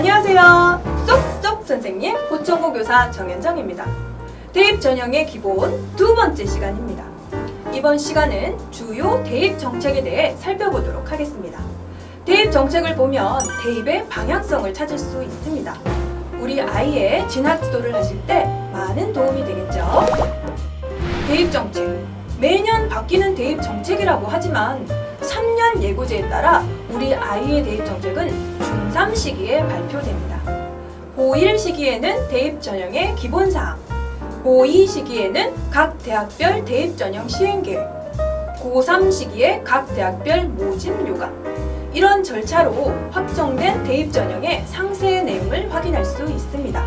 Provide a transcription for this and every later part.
안녕하세요. 쏙쏙 선생님 보청고 교사 정현정입니다. 대입 전형의 기본 두 번째 시간입니다. 이번 시간은 주요 대입 정책에 대해 살펴보도록 하겠습니다. 대입 정책을 보면 대입의 방향성을 찾을 수 있습니다. 우리 아이의 진학 지도를 하실 때 많은 도움이 되겠죠. 대입 정책. 매년 바뀌는 대입 정책이라고 하지만 3년 예고제에 따라 우리 아이의 대입 정책은 중3 시기에 발표됩니다. 고1 시기에는 대입 전형의 기본 사항, 고2 시기에는 각 대학별 대입 전형 시행 계획, 고3 시기에 각 대학별 모집 요강, 이런 절차로 확정된 대입 전형의 상세 내용을 확인할 수 있습니다.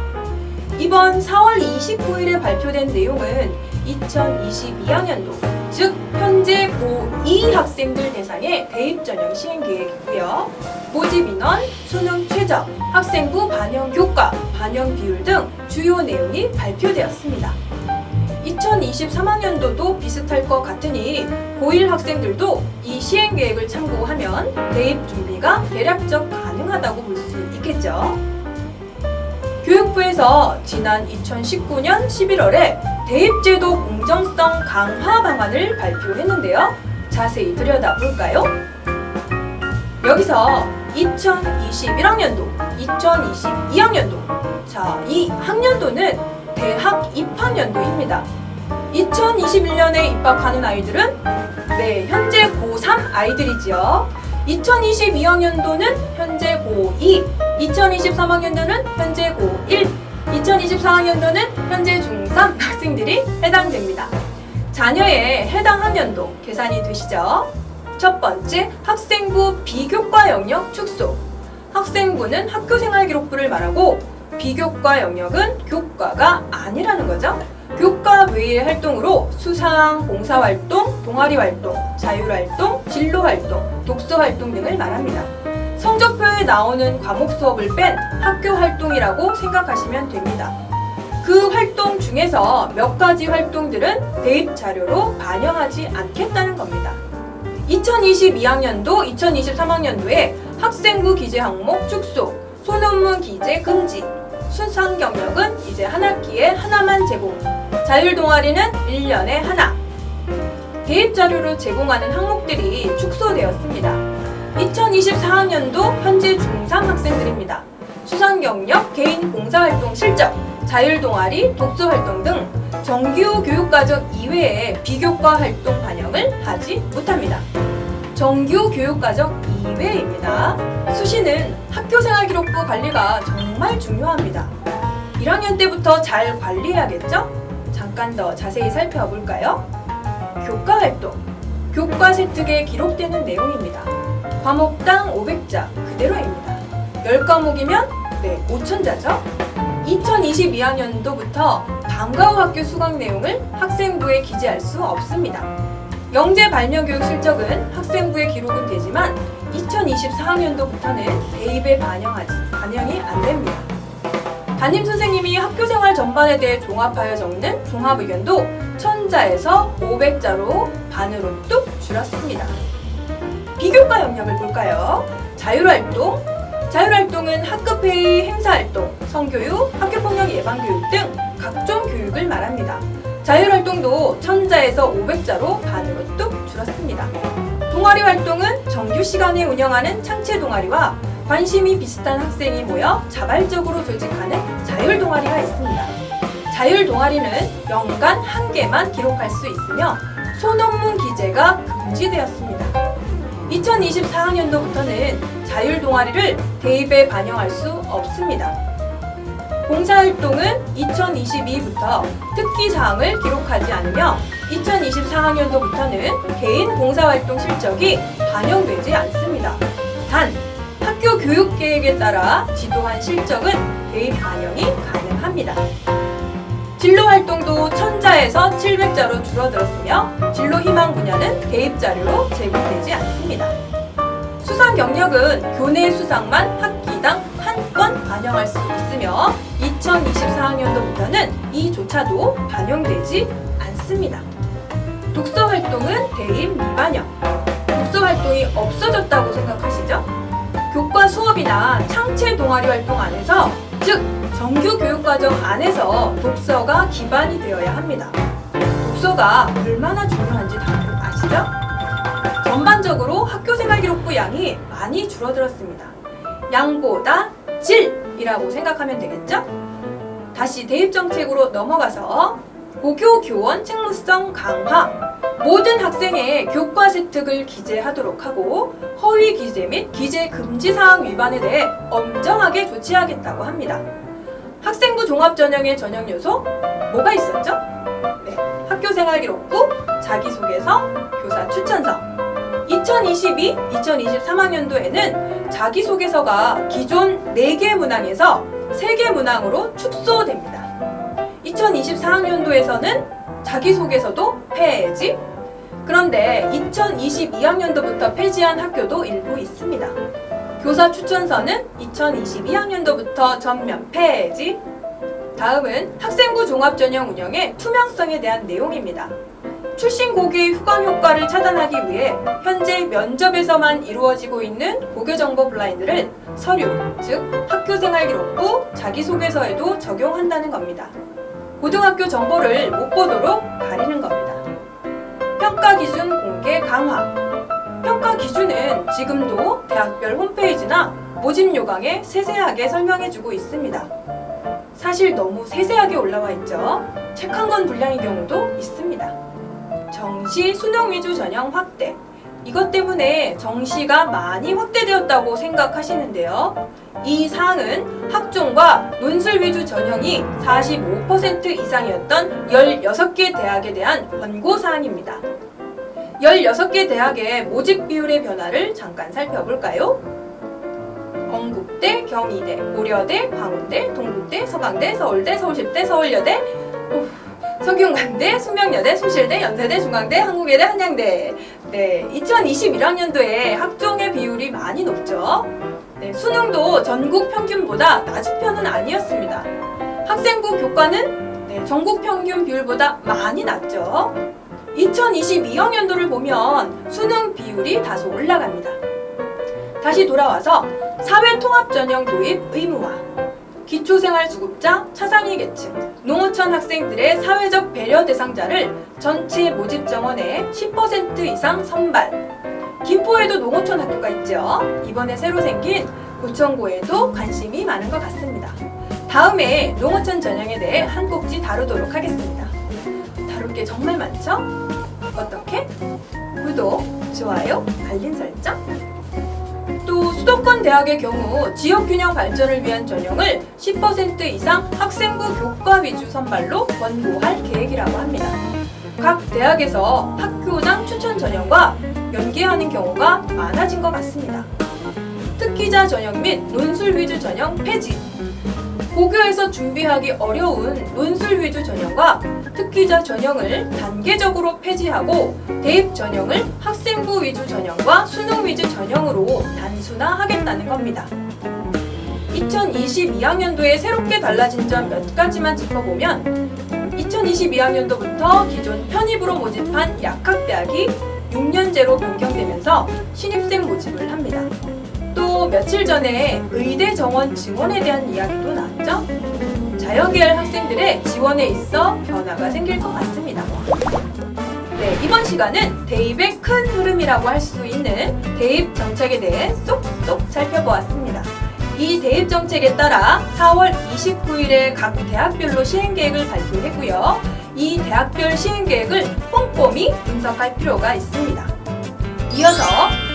이번 4월 29일에 발표된 내용은 2022학년도, 즉 현재 고2 학생들 대상의 대입 전형 시행 계획이고요. 모집 인원, 수능 최저, 학생부 반영 교과, 반영 비율 등 주요 내용이 발표되었습니다. 2023학년도도 비슷할 것 같으니 고1 학생들도 이 시행 계획을 참고하면 대입 준비가 대략적 가능하다고 볼 수 있겠죠. 교육부에서 지난 2019년 11월에 대입제도 공정성 강화 방안을 발표했는데요. 자세히 들여다볼까요? 여기서 2021학년도, 2022학년도, 자, 이 학년도는 대학 입학년도입니다. 2021년에 입학하는 아이들은 네, 현재 고3 아이들이지요. 2022학년도는 현재 고2, 2023학년도는 현재 고1, 2024학년도는 현재 중3 학생들이 해당됩니다. 자녀의 해당 학년도 계산이 되시죠? 첫 번째, 학생부 비교과 영역 축소. 학생부는 학교 생활 기록부를 말하고 비교과 영역은 교과가 아니라는 거죠. 교과 외의 활동으로 수상, 봉사활동, 동아리 활동, 자율활동, 진로활동, 독서활동 등을 말합니다. 성적표에 나오는 과목 수업을 뺀 학교 활동이라고 생각하시면 됩니다. 그 활동 중에서 몇 가지 활동들은 대입 자료로 반영하지 않겠다는 겁니다. 2022학년도, 2023학년도에 학생부 기재 항목 축소, 소논문 기재 금지, 수상 경력은 이제 한 학기에 하나만 제공, 자율 동아리는 1년에 하나. 대입 자료로 제공하는 항목들이 축소되었습니다. 2024학년도 현재 중3 학생들입니다. 수상 경력, 개인 봉사활동 실적, 자율 동아리, 독서 활동 등 정규 교육과정 이외에 비교과 활동 반영을 하지 못합니다. 정규 교육과정 이외입니다. 수시는 학교생활 기록부 관리가 정말 중요합니다. 1학년 때부터 잘 관리해야겠죠? 잠깐 더 자세히 살펴볼까요? 교과 활동. 교과 세특에 기록되는 내용입니다. 과목당 500자 그대로입니다. 10과목이면 네, 5천자죠? 2022학년도부터 방과 후 학교 수강 내용을 학생부에 기재할 수 없습니다. 영재 발명 교육 실적은 학생부에 기록은 되지만 2024학년도부터는 대입에 반영하지 반영이 안 됩니다. 담임 선생님이 학교 생활 전반에 대해 종합하여 적는 종합 의견도 1000자에서 500자로 반으로 뚝 줄었습니다. 비교과 영역을 볼까요? 자율활동. 자율활동은 학급회의, 행사활동, 성교육, 학교폭력 예방교육 등 각종 교육을 말합니다. 자율활동도 1000자에서 500자로 반으로 뚝 줄었습니다. 동아리 활동은 정규 시간에 운영하는 창체 동아리와 관심이 비슷한 학생이 모여 자발적으로 조직하는 자율 동아리가 있습니다. 자율 동아리는 연간 한 개만 기록할 수 있으며 소논문 기재가 금지되었습니다. 2024학년도부터는 자율 동아리를 대입에 반영할 수 없습니다. 봉사활동은 2022부터 특기 사항을 기록하지 않으며 2024학년도부터는 개인 봉사활동 실적이 반영되지 않습니다. 단, 학교 교육 계획에 따라 지도한 실적은 대입 반영이 가능합니다. 진로 활동도 1000자에서 700자로 줄어들었으며 진로 희망 분야는 대입 자료로 제공되지 않습니다. 수상 경력은 교내 수상만 학기당 한 건 반영할 수 있으며 2024학년도부터는 이조차도 반영되지 않습니다. 독서 활동은 대입 미반영. 독서 활동이 없어졌다고 생각하시죠? 교과 수업이나 창체 동아리 활동 안에서 즉 정규 교육과정 안에서 독서가 기반이 되어야 합니다. 독서가 얼마나 중요한지 다들 아시죠? 전반적으로 학교 생활 기록부 양이 많이 줄어들었습니다. 양보다 질이라고 생각하면 되겠죠? 다시 대입 정책으로 넘어가서 고교 교원 책무성 강화 모든 학생의 교과 세특을 기재하도록 하고 허위 기재 및 기재 금지 사항 위반에 대해 엄정하게 조치하겠다고 합니다. 학생부 종합 전형의 전형 요소 뭐가 있었죠? 네, 학교생활 기록부, 자기소개서, 교사 추천서. 2022, 2023학년도에는 자기소개서가 기존 4개 문항에서 3개 문항으로 축소됩니다. 2024학년도에서는 자기소개서도 폐지. 그런데 2022학년도부터 폐지한 학교도 일부 있습니다. 교사 추천서는 2022학년도부터 전면 폐지. 다음은 학생부 종합 전형 운영의 투명성에 대한 내용입니다. 출신 고교의 후광 효과를 차단하기 위해 현재 면접에서만 이루어지고 있는 고교 정보 블라인드를 서류, 즉 학교 생활 기록부, 자기소개서에도 적용한다는 겁니다. 고등학교 정보를 못 보도록 가리는 겁니다. 평가 기준 공개 강화. 평가 기준은 지금도 대학별 홈페이지나 모집 요강에 세세하게 설명해주고 있습니다. 사실 너무 세세하게 올라와 있죠. 책 한 권 분량의 경우도 있습니다. 정시 수능 위주 전형 확대. 이것 때문에 정시가 많이 확대되었다고 생각하시는데요. 이 사항은 학종과 논술 위주 전형이 45% 이상이었던 16개 대학에 대한 권고 사항입니다. 16개 대학의 모집 비율의 변화를 잠깐 살펴볼까요? 건국대, 경희대, 고려대, 광운대, 동국대, 서강대, 서울대, 서울시대, 서울여대, 오, 성균관대, 숙명여대, 숭실대, 연세대, 중앙대, 한국예대, 한양대. 네, 2021학년도에 학종의 비율이 많이 높죠. 네, 수능도 전국 평균보다 낮은 편은 아니었습니다. 학생부 교과는 네, 전국 평균 비율보다 많이 낮죠. 2022학년도를 보면 수능 비율이 다소 올라갑니다. 다시 돌아와서 사회통합 전형 도입 의무화. 기초생활수급자, 차상위 계층, 농어촌 학생들의 사회적 배려 대상자를 전체 모집 정원의 10% 이상 선발. 김포에도 농어촌 학교가 있죠. 이번에 새로 생긴 고천고에도 관심이 많은 것 같습니다. 다음에 농어촌 전형에 대해 한 꼭지 다루도록 하겠습니다. 다룰 게 정말 많죠? 어떻게? 구독, 좋아요, 알림 설정. 또 수도권 대학의 경우 지역 균형 발전을 위한 전형을 10% 이상 학생부 교과 위주 선발로 권고할 계획이라고 합니다. 각 대학에서 학교장 추천 전형과 연계하는 경우가 많아진 것 같습니다. 특기자 전형 및 논술 위주 전형 폐지. 고교에서 준비하기 어려운 논술 위주 전형과 특기자 전형을 단계적으로 폐지하고 대입 전형을 학생부 위주 전형과 수능 위주 전형으로 단순화하겠다는 겁니다. 2022학년도에 새롭게 달라진 점 몇 가지만 짚어보면 2022학년도부터 기존 편입으로 모집한 약학대학이 6년제로 변경되면서 신입생 모집을 합니다. 또 며칠 전에 의대 정원 증원에 대한 이야기도 나왔죠? 자연계열 학생들의 지원에 있어 변화가 생길 것 같습니다. 네, 이번 시간은 대입의 큰 흐름이라고 할 수 있는 대입 정책에 대해 쏙쏙 살펴보았습니다. 이 대입 정책에 따라 4월 29일에 각 대학별로 시행 계획을 발표했고요. 이 대학별 시행 계획을 꼼꼼히 분석할 필요가 있습니다. 이어서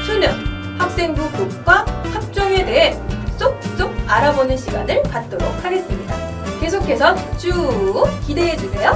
수능, 학생부 교과, 학종에 대해 쏙쏙 알아보는 시간을 갖도록 하겠습니다. 계속해서 쭉 기대해 주세요.